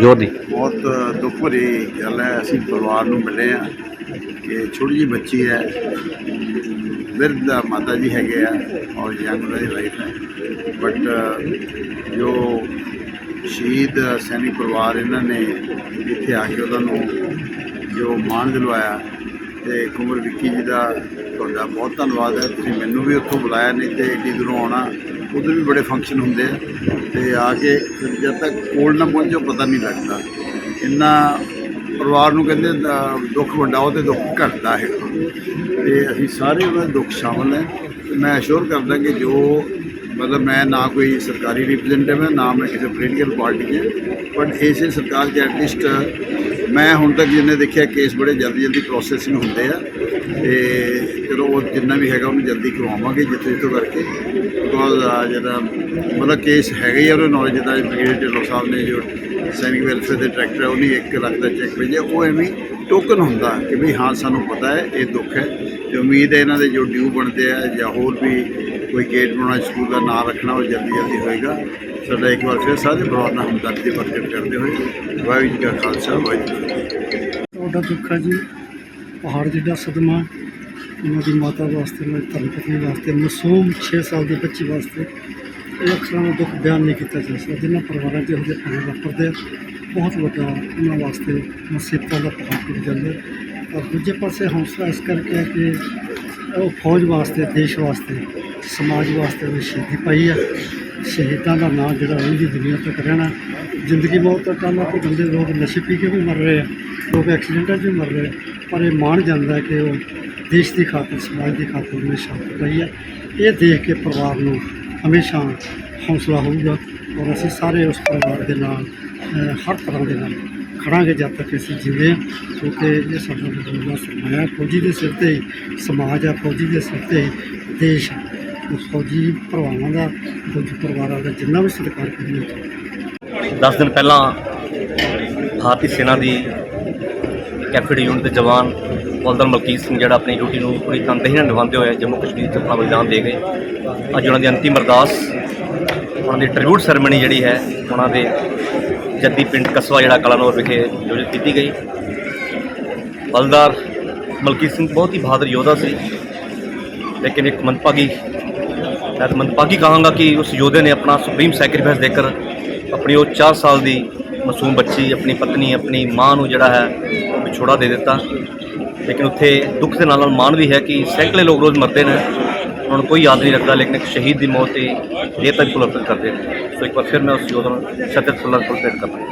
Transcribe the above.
ਜੋਰ ਬਹੁਤ ਦੁੱਖ ਭਰੀ ਗੱਲ ਹੈ, ਅਸੀਂ ਪਰਿਵਾਰ ਨੂੰ ਮਿਲੇ ਆ ਕਿ ਛੋਟੀ ਜਿਹੀ ਬੱਚੀ ਹੈ, ਬਿਰਧ ਮਾਤਾ ਜੀ ਹੈਗੇ ਆ ਔਰ ਯੰਗ ਉਹਨਾਂ ਦੀ ਵਾਈਫ ਹੈ। ਬਟ ਜੋ ਸ਼ਹੀਦ ਸੈਨਿਕ ਪਰਿਵਾਰ ਇਹਨਾਂ ਨੇ ਇੱਥੇ ਆ ਕੇ ਉਹਨਾਂ ਨੂੰ ਜੋ ਮਾਣ ਦਿਲਵਾਇਆ ਤੇ ਕੁਮਰ ਵਿੱਕੀ ਜੀ ਦਾ ਤੁਹਾਡਾ ਬਹੁਤ ਧੰਨਵਾਦ ਹੈ। ਤੁਸੀਂ ਮੈਨੂੰ ਵੀ ਉੱਥੋਂ ਬੁਲਾਇਆ ਨਹੀਂ ਤੇ ਏਡੀ ਦੂਰੋਂ ਆਉਣਾ ਉਧਰ ਵੀ ਬੜੇ ਫੰਕਸ਼ਨ ਹੁੰਦੇ ਆ। ਤੇ ਆ ਕੇ ਜਦ ਤੱਕ ਕੋਲ ਨਾ ਪਹੁੰਚੋ ਪਤਾ ਨਹੀਂ ਲੱਗਦਾ। ਇੰਨਾ ਪਰਿਵਾਰ ਨੂੰ ਕਹਿੰਦੇ ਅ, ਦੁੱਖ ਵੰਡਾਓ ਤੇ ਦੁੱਖ ਘਟਦਾ ਹੈ। ਤੇ ਅਸੀਂ ਸਾਰੇ ਉਹਨਾਂ ਦੇ ਦੁੱਖ ਸ਼ਾਮਲ ਹੈ। ਤੇ ਮੈਂ ਅਸ਼ੋਰ ਕਰਦਾ ਕਿ ਜੋ ਮਤਲਬ ਮੈਂ ਨਾ ਕੋਈ ਸਰਕਾਰੀ ਰਿਪਰੈਜ਼ੈਂਟੇਟਿਵ ਹਾਂ ਨਾ ਮੈਂ ਕਿਸੇ ਪੋਲੀਟੀਕਲ ਪਾਰਟੀ ਹੈ ਬਟ ਇਸੇ ਸਰਕਾਰ 'ਚ ਐਟਲੀਸਟ ਮੈਂ ਹੁਣ ਤੱਕ ਜਿੰਨੇ ਦੇਖਿਆ ਕੇਸ ਬੜੇ ਜਲਦੀ ਜਲਦੀ ਪ੍ਰੋਸੈਸਿੰਗ ਹੁੰਦੇ ਆ ਤੇ ਚਲੋ ਉਹ ਜਿੰਨਾ ਵੀ ਹੈਗਾ ਉਹਨੂੰ ਜਲਦੀ ਕਰਵਾਵਾਂਗੇ ਜਿੱਥੇ ਜਿੱਥੋਂ ਕਰਕੇ। ਬਿਕੋਜ਼ ਜਿਹੜਾ ਮਤਲਬ ਕੇਸ ਹੈਗਾ ਹੀ ਆ, ਉਹਦੇ ਨੌਲੇਜ ਦਾ ਬ੍ਰਿਗੇਡੀਅਰ ਢਿੱਲੋਂ ਸਾਹਿਬ ਨੇ ਜੋ ਸੈਨਿਕ ਵੈਲਫੇਅਰ ਦੇ ਡਾਇਰੈਕਟਰ ਹੈ ਉਹਨੇ 1 ਲੱਖ ਦਾ ਚੈੱਕ ਭੇਜਿਆ। ਉਹ ਐਵੇਂ ਟੋਕਨ ਹੁੰਦਾ ਕਿ ਵੀ ਹਾਂ, ਸਾਨੂੰ ਪਤਾ ਹੈ, ਇਹ ਦੁੱਖ ਹੈ ਤੇ ਉਮੀਦ ਹੈ ਇਹਨਾਂ ਦੇ ਜੋ ਡਿਊ ਬਣਦੇ ਆ ਜਾਂ ਹੋਰ ਵੀ ਕੋਈ ਗੇਟ ਬਣਾਉਣਾ ਸਕੂਲ ਦਾ ਨਾਮ ਰੱਖਣਾ ਉਹ ਜਲਦੀ ਜਲਦੀ ਹੋਏਗਾ। ਸਾਡਾ ਇੱਕ ਵਾਰ ਫਿਰ ਸਾਰੇ ਪਰਿਵਾਰ ਨਾਲ ਹਮਦਰਦੀ ਪ੍ਰਗਟ ਕਰਦੇ ਹੋਏ ਵਾਹਿਗੁਰੂ ਜੀ ਕਾ ਖਾਲਸਾ, ਵਾਹਿਗੁਰੂ ਜੀ ਤੁਹਾਡਾ ਦੁੱਖ ਹੈ ਜੀ, ਪਹਾੜ ਜਿੱਡਾ ਸਦਮਾ, ਉਹਨਾਂ ਦੀ ਮਾਤਾ ਵਾਸਤੇ, ਉਹਨਾਂ ਦੀ ਧਰਮ ਪਤਨੀ ਵਾਸਤੇ ਮਾਸੂਮ 6 ਸਾਲ ਦੀ ਬੱਚੀ ਵਾਸਤੇ ਇਹ ਅਕਸਰਾਂ ਦਾ ਦੁੱਖ ਬਿਆਨ ਨਹੀਂ ਕੀਤਾ ਜਾ ਸਕਦਾ। ਜਿਨ੍ਹਾਂ ਪਰਿਵਾਰਾਂ 'ਚ ਇਹੋ ਜਿਹੇ ਭਾਣੇ ਵਾਪਰਦੇ ਆ, ਬਹੁਤ ਵੱਡਾ ਉਹਨਾਂ ਵਾਸਤੇ ਮੁਸੀਬਤਾਂ ਦਾ ਪਹਾੜ ਟੁੱਟ ਜਾਂਦਾ। ਔਰ ਦੂਜੇ ਪਾਸੇ ਹੌਸਲਾ ਇਸ ਕਰਕੇ ਹੈ ਕਿ ਉਹ ਫੌਜ ਵਾਸਤੇ, ਦੇਸ਼ ਵਾਸਤੇ ਸਮਾਜ ਵਾਸਤੇ ਉਹ ਸ਼ਹੀਦੀ ਪਾਈ ਹੈ ਸ਼ਹੀਦਾਂ ਦਾ ਨਾਂ ਜਿਹੜਾ ਰਹਿੰਦੀ ਦੁਨੀਆ ਤੱਕ ਰਹਿਣਾ। ਜ਼ਿੰਦਗੀ ਮੌਤ ਦਾ ਕੰਮ ਆ ਬੰਦੇ ਲੋਕ ਨਸ਼ੇ ਪੀ ਕੇ ਵੀ ਮਰ ਰਹੇ ਆ। ਲੋਕ ਐਕਸੀਡੈਂਟਾਂ 'ਚ ਵੀ ਮਰ ਰਹੇ ਆ। ਪਰ ਇਹ ਮਾਣ ਜਾਂਦਾ ਕਿ ਉਹ ਦੇਸ਼ ਦੀ ਖਾਤਰ, ਸਮਾਜ ਦੀ ਖਾਤਰ ਉਹਨੇ ਸ਼ਹਾਦਤ ਪਾਈ ਹੈ ਇਹ ਦੇਖ ਕੇ ਪਰਿਵਾਰ ਨੂੰ ਹਮੇਸ਼ਾ ਹੌਸਲਾ ਹੋਊਗਾ ਔਰ ਅਸੀਂ ਸਾਰੇ ਉਸ ਪਰਿਵਾਰ ਦੇ ਨਾਲ ਹਰ ਤਰ੍ਹਾਂ ਦੇ ਨਾਲ ਖੜਾਂਗੇ ਜਦ ਤੱਕ ਅਸੀਂ ਜਿਵੇਂ ਹਾਂ। ਕਿਉਂਕਿ ਇਹ ਸਾਡਾ ਬਦਲਦਾ ਸਰਮਾਇਆ ਫੌਜੀ ਦੇ ਸਿਰ ਤੇ ਹੀ ਸਮਾਜ ਆ, ਫੌਜੀ ਦੇ ਸਿਰ ਤੇ ਹੀ ਦੇਸ਼ ਹੈ। ਫੌਜੀ ਭਰਾਵਾਂ ਦਾ ਫੌਜੀ ਪਰਿਵਾਰਾਂ ਦਾ ਜਿੰਨਾ ਵੀ ਸਤਿਕਾਰ ਕਰਨਾ ਚਾਹੀਦਾ 10 ਦਿਨ ਪਹਿਲਾਂ ਭਾਰਤੀ ਸੈਨਾ ਦੀ ਕੈਫੇਡ ਯੂਨਿਟ ਦੇ ਜਵਾਨ ਹੌਲਦਾਰ ਮਲਕੀਤ ਸਿੰਘ ਜਿਹੜਾ ਆਪਣੀ ਡਿਊਟੀ ਨੂੰ ਪੂਰੀ ਤਨਦੇਹੀ ਨਾਲ ਨਿਭਾਉਂਦੇ ਹੋਏ ਜੰਮੂ ਕਸ਼ਮੀਰ 'ਚ ਆਪਣਾ ਬਲੀਦਾਨ ਦੇ ਗਏ। ਅੱਜ ਉਹਨਾਂ ਦੀ ਅੰਤਿਮ ਅਰਦਾਸ, ਉਹਨਾਂ ਦੀ ਟ੍ਰਿਬਿਊਟ ਸੈਰੇਮਨੀ ਜਿਹੜੀ ਹੈ, ਉਹਨਾਂ ਦੇ ਜੱਦੀ ਪਿੰਡ ਕਸਬਾ ਜਿਹੜਾ ਕਲਾਨੌਰ ਵਿਖੇ ਆਯੋਜਿਤ ਕੀਤੀ ਗਈ। ਹੌਲਦਾਰ ਮਲਕੀਤ ਸਿੰਘ ਬਹੁਤ ਹੀ ਬਹਾਦਰ ਯੋਧਾ ਸੀ, ਲੇਕਿਨ ਇੱਕ ਮੰਦਭਾਗੀ ਮੈਂ ਤਾਂ ਮੰਦਭਾਗੀ ਕਹਾਂਗਾ ਕਿ ਉਸ ਯੋਧੇ ਨੇ ਆਪਣਾ ਸੁਪਰੀਮ ਸੈਕਰੀਫਾਈਸ ਦੇकर ਆਪਣੀ ਉਹ 4 ਸਾਲ ਦੀ ਮਾਸੂਮ ਬੱਚੀ, ਆਪਣੀ ਪਤਨੀ, ਆਪਣੀ ਮਾਂ ਨੂੰ ਜਿਹੜਾ ਹੈ ਉਹ ਵਿਛੋੜਾ ਦੇ ਦਿੱਤਾ। ਲੇਕਿਨ ਉੱਥੇ ਦੁੱਖ ਦੇ ਨਾਲ ਨਾਲ ਮਾਣ ਵੀ ਹੈ ਕਿ ਸੈਂਕੜੇ ਲੋਕ ਰੋਜ਼ ਮਰਦੇ ਨੇ। ਉਹਨਾਂ ਨੂੰ ਕੋਈ ਯਾਦ ਨਹੀਂ ਰੱਖਦਾ, ਲੇਕਿਨ ਇੱਕ ਸ਼ਹੀਦ ਦੀ ਮੌਤ ਤੇ ਇਹ ਤੱਕ ਪੁਲਰਪਨ ਕਰਦੇ ਨੇ। ਸੋ ਇੱਕ ਵਾਰ ਫਿਰ ਮੈਂ ਉਸ ਯੋਧਾ ਨੂੰ ਸਤਿ ਸਲਾਮ ਕਰਦਾ